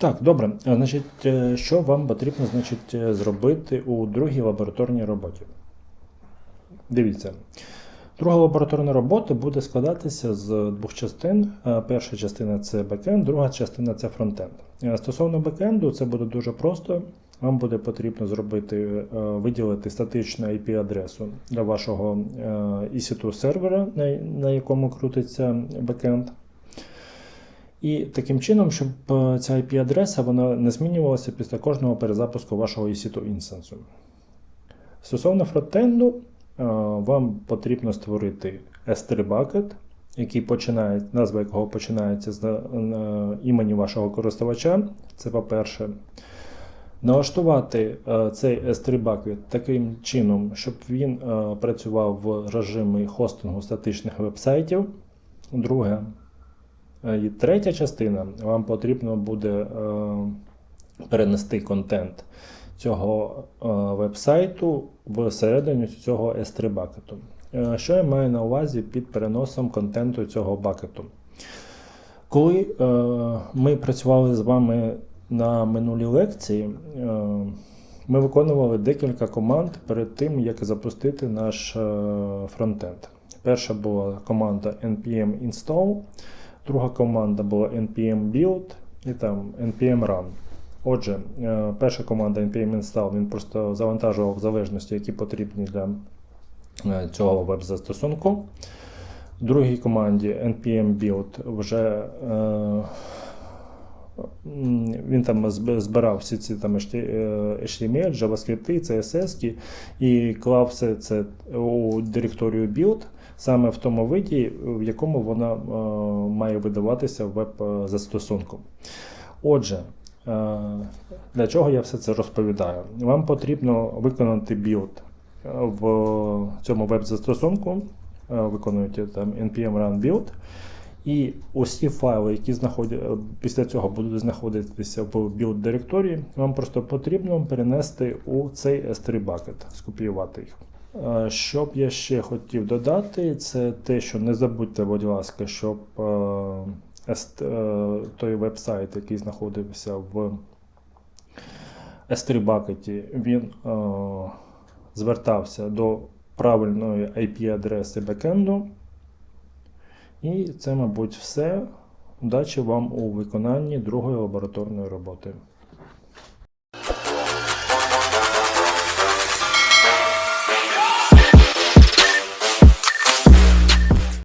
Так, добре. Значить, е, що вам потрібно значить, е, зробити у другій лабораторній роботі? Дивіться. Друга лабораторна робота буде складатися з двох частин. Е, Перша частина це бекенд, друга частина це фронтенд. Е, Стосовно бекенду, це буде дуже просто. Вам буде потрібно зробити, е, виділити статичну IP-адресу для вашого е, EC2 сервера, на якому крутиться бекенд. І таким чином, щоб е, ця IP-адреса вона не змінювалася після кожного перезапуску вашого EC2 інстансу. Стосовно фронтенду, е, вам потрібно створити S3 bucket, який починає, назва якого починається з е, імені вашого користувача. Це по-перше. Налаштувати цей S3 bucket таким чином, щоб він працював в режимі хостингу статичних вебсайтів. Друге, І третя частина, вам потрібно буде е, перенести контент цього е, вебсайту всередину цього S3 бакету. Е, Що я маю на увазі під переносом контенту цього бакету? Коли е, ми працювали з вами на минулій лекції, е, ми виконували декілька команд перед тим, як запустити наш е, фронтенд. Перша була команда npm install. Друга команда була npm build і там npm run. Отже, е, перша команда npm install він просто завантажував залежності, які потрібні для е, цього веб-застосунку. Другій команді npm build вже е, він там збирав всі ці там е, HTML, JavaScript, CSS і клав все це у директорію build саме в тому виді, в якому вона е, має видаватися веб-застосунку. Отже, е, для чого я все це розповідаю? Вам потрібно виконати е, в цьому веб-застосунку, е, виконуєте там npm run build, і усі файли, які знаходять, після цього будуть знаходитися в build директорії, вам просто потрібно перенести у цей S3 bucket, скопіювати їх. Е, Що б я ще хотів додати, це те, що не забудьте, будь ласка, щоб е, е, той веб-сайт, який знаходився в S3 бакеті, він е, звертався до правильної IP-адреси бекенду. І це, мабуть, все. Удачі вам у виконанні другої лабораторної роботи.